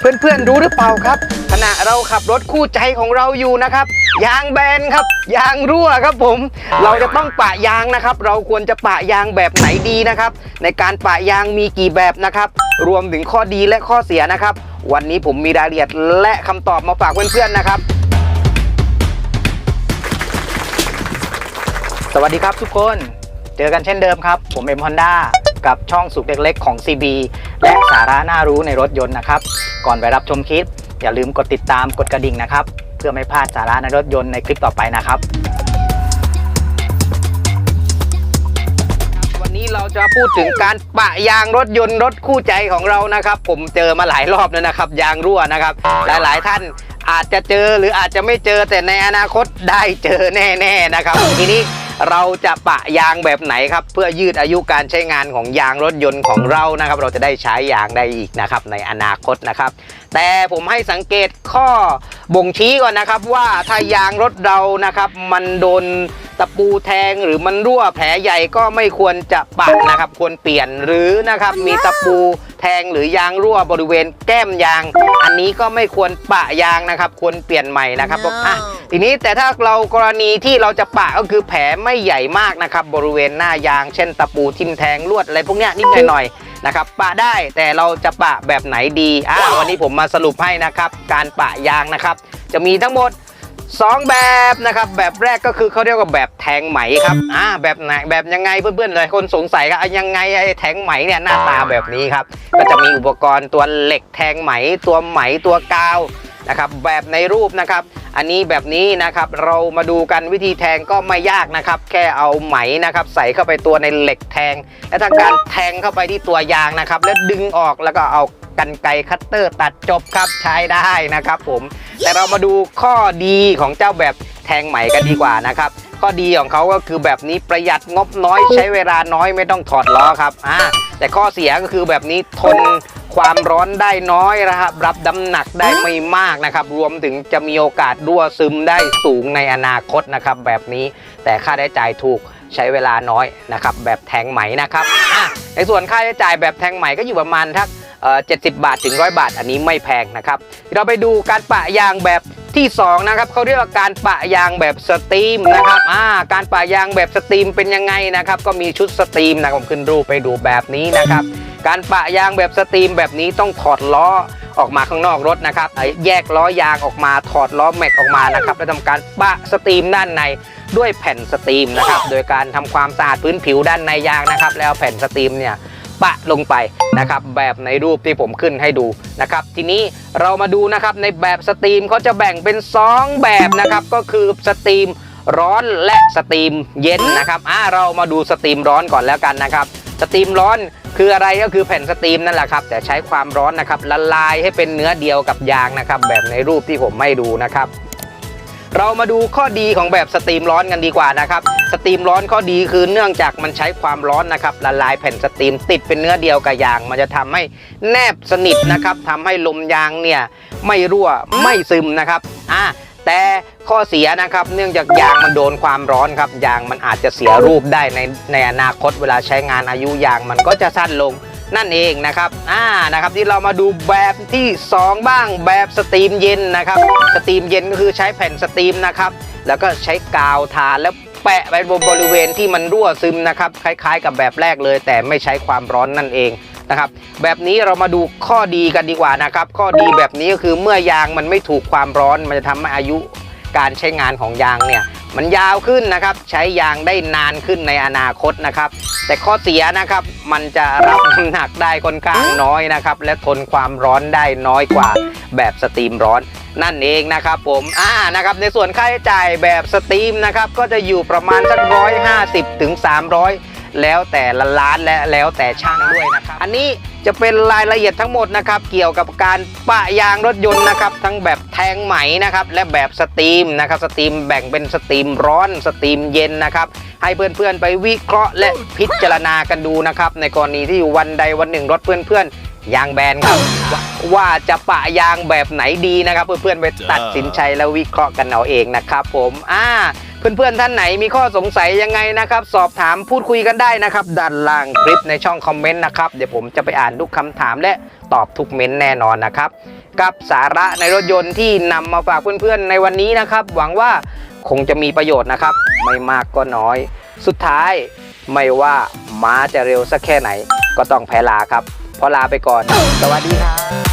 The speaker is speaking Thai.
เพื่อนๆรู้หรือเปล่าครับ ขณะเราขับรถคู่ใจของเราอยู่นะครับ ยางแบนครับ ยางรั่วครับผม เราจะต้องปะยางนะครับ เราควรจะปะยางแบบไหนดีนะครับ ในการปะยางมีกี่แบบนะครับ รวมถึงข้อดีและข้อเสียนะครับ วันนี้ผมมีรายละเอียดและคำตอบมาฝากเพื่อนๆนะครับสวัสดีครับทุกคน เจอกันเช่นเดิมครับ ผมเอ็มฮอนด้า กับช่องสุขเล็กๆของ CB และสาระน่ารู้ในรถยนต์นะครับ ก่อนไปรับชมคลิป อย่าลืมกดติดตามกดกระดิ่งนะครับ เพื่อไม่พลาดสาระในรถยนต์ในคลิปต่อไปนะครับ วันนี้เราจะพูดถึงการปะยางรถยนต์รถคู่ใจของเรานะครับ ผมเจอมาหลายรอบแล้วนะครับ ยางรั่วนะครับ หลายๆท่านอาจจะเจอหรืออาจจะไม่เจอแต่ในอนาคตได้เจอแน่ ๆนะครับ ทีนี้ เราจะปะยางแบบไหนครับ เพื่อยืดอายุการใช้งานของยางรถยนต์ของเรานะครับ เราจะได้ใช้ยางได้อีกนะครับในอนาคตนะครับ แต่ผมให้สังเกตข้อบ่งชี้ก่อนนะครับว่าถ้ายางรถเรานะครับ มันโดน ตะปูแทงหรือมันรั่วแผลใหญ่ก็ไม่ควรจะปะนะครับ ควรเปลี่ยนหรือนะครับมีตะปูแทงหรือยางรั่วบริเวณแก้มยาง อันนี้ก็ไม่ควรปะยางนะครับ ควรเปลี่ยนใหม่นะครับอะทีนี้แต่ถ้าเรากรณีที่เราจะปะก็คือแผลไม่ใหญ่มากนะครับ บริเวณหน้ายาง เช่น ตะปูทิ่มแทงลวดอะไรพวกเนี้ยนิดหน่อยๆนะครับปะได้แต่เราจะปะแบบไหนดีอ่าวันนี้ผมมาสรุปให้นะครับ การปะยางนะครับ จะมีทั้งหมด 2 แบบนะครับ แบบแรกก็คือเขาเรียกว่าแบบแทงไหมครับอ่าแบบไหนแบบยังไงเพื่อนๆหลายคนสงสัยครับอะยังไงไอ้แทงไหมเนี่ยหน้าตาแบบนี้ครับ ก็จะมีอุปกรณ์ตัวเหล็กแทงไหม ตัวไหมตัวกาวนะครับแบบในรูปนะครับ อันนี้แบบนี้นะครับเรามาดูกันวิธีแทงก็ไม่ยากนะครับ แค่เอาไหมนะครับ ใส่เข้าไปตัวในเหล็กแทง และทำการแทงเข้าไปที่ตัวยางนะครับ แล้วดึงออกแล้วก็เอากันไกคัตเตอร์ตัดจบครับใช้ได้นะครับผม แต่เรามาดูข้อดีของเจ้าแบบแทงไหมกันดีกว่านะครับข้อดีของเขาก็คือแบบนี้ประหยัดงบน้อยใช้เวลาน้อยไม่ต้องถอดล้อครับอ่าแต่ข้อเสียก็คือแบบนี้ทนความร้อนได้น้อยนะครับรับน้ำหนักได้ไม่มากนะครับ รวมถึงจะมีโอกาสรั่วซึมได้สูงในอนาคตนะครับ แบบนี้แต่ค่าใช้จ่ายถูกใช้เวลาน้อยนะครับ แบบแทงไหมนะครับอะในส่วนค่าใช้จ่ายแบบแทงไหมก็อยู่ประมาณทักเอ่อ 70 บาทถึง 100 บาท อันนี้ไม่แพงนะครับ เราไปดูการปะยางแบบที่2นะครับเขาเรียกว่าการปะยางแบบสตรีมนะครับอ่าการปะยางแบบสตรีมเป็นยังไงนะครับ ก็มีชุดสตรีมนะผมขึ้นรูปไปดูแบบนี้นะครับ การปะยางแบบสตรีมแบบนี้ต้องถอดล้อออกมาข้างนอกรถนะครับแยกล้อยางออกมาถอดล้อแม็กออกมานะครับแล้วทำการปะสตรีมด้านในด้วยแผ่นสตรีมนะครับ โดยการทำความสะอาดพื้นผิวด้านในยางนะครับ แล้วแผ่นสตรีมเนี่ย ปะลงไปนะครับแบบในรูปที่ผมขึ้นให้ดูนะครับทีนี้เรามาดูนะครับในแบบสตรีมเขาจะแบ่งเป็น 2 แบบนะครับก็คือสตรีมร้อนและสตรีมเย็นนะครับอ่าเรามาดูสตรีมร้อนก่อนแล้วกันนะครับสตรีมร้อนคืออะไรก็คือแผ่นสตรีมนั่นแหละครับ แต่ใช้ความร้อนนะครับละลายให้เป็นเนื้อเดียวกับยางนะครับแบบในรูปที่ผมให้ดูนะครับ เรามาดูข้อดีของแบบสตรีมร้อนกันดีกว่านะครับ สตรีมร้อนข้อดีคือเนื่องจากมันใช้ความร้อนนะครับละลายแผ่นสตรีมติดเป็นเนื้อเดียวกับยาง มันจะทำให้แนบสนิทนะครับทำให้ลมยางเนี่ยไม่รั่วไม่ซึมนะครับอ่าแต่ข้อเสียนะครับเนื่องจากยางมันโดนความร้อนครับยางมันอาจจะเสียรูปได้ในในอนาคตเวลาใช้งานอายุยางมันก็จะสั้นลง นั่นเองนะครับอ่านะครับที่เรามาดูแบบที่ 2 บ้างแบบสตรีมเย็นนะครับสตรีมเย็นก็คือใช้แผ่นสตรีมนะครับแล้วก็ใช้กาวทาแล้วแปะไปบนบริเวณที่มันรั่วซึมนะครับคล้าย ๆ กับแบบแรกเลย แต่ไม่ใช้ความร้อนนั่นเองนะครับแบบนี้เรามาดูข้อดีกันดีกว่านะครับ ข้อดีแบบนี้ก็คือเมื่อยางมันไม่ถูกความร้อน มันจะทำให้อายุการใช้งานของยางเนี่ย มันยาวขึ้นนะครับ ใช้ยางได้นานขึ้นในอนาคตนะครับ แต่ข้อเสียนะครับมันจะรับน้ำหนักได้ค่อนข้างน้อยนะครับ และทนความร้อนได้น้อยกว่าแบบสตรีมร้อนนั่นเองนะครับผม อ่า นะครับ ในส่วนค่าใช้จ่ายแบบสตรีมนะครับ ก็จะอยู่ประมาณสักร้อยห้าสิบถึงสามร้อย แล้วแต่ละร้านและแล้วแต่ช่างด้วยนะครับอันนี้จะเป็นรายละเอียดทั้งหมดนะครับเกี่ยวกับการปะยางรถยนต์นะครับทั้งแบบแทงไหมนะครับและแบบสตรีมนะครับสตรีมแบ่งเป็นสตรีมร้อนสตรีมเย็นนะครับให้เพื่อนๆไปวิเคราะห์และพิจารณากันดูนะครับในกรณีที่วันใดวันหนึ่งรถเพื่อนๆ ยางแบนครับว่าว่าจะปะยางแบบไหนดีนะครับ เพื่อนๆไปตัดสินใจแล้ววิเคราะห์กันเอาเองนะครับ ผมอ่าเพื่อนๆท่านไหนมีข้อสงสัยยังไงนะครับ สอบถามพูดคุยกันได้นะครับด้านล่างคลิปในช่องคอมเมนต์นะครับเดี๋ยวผมจะไปอ่านทุกคำถามและตอบทุกเม้นต์แน่นอนนะครับ กับสาระในรถยนต์ที่นำมาฝากเพื่อนๆในวันนี้นะครับ หวังว่าคงจะมีประโยชน์นะครับ ไม่มากก็น้อย สุดท้ายไม่ว่าม้าจะเร็วสักแค่ไหน ก็ต้องแพ้ลาครับ พอลาไปก่อน สวัสดีครับ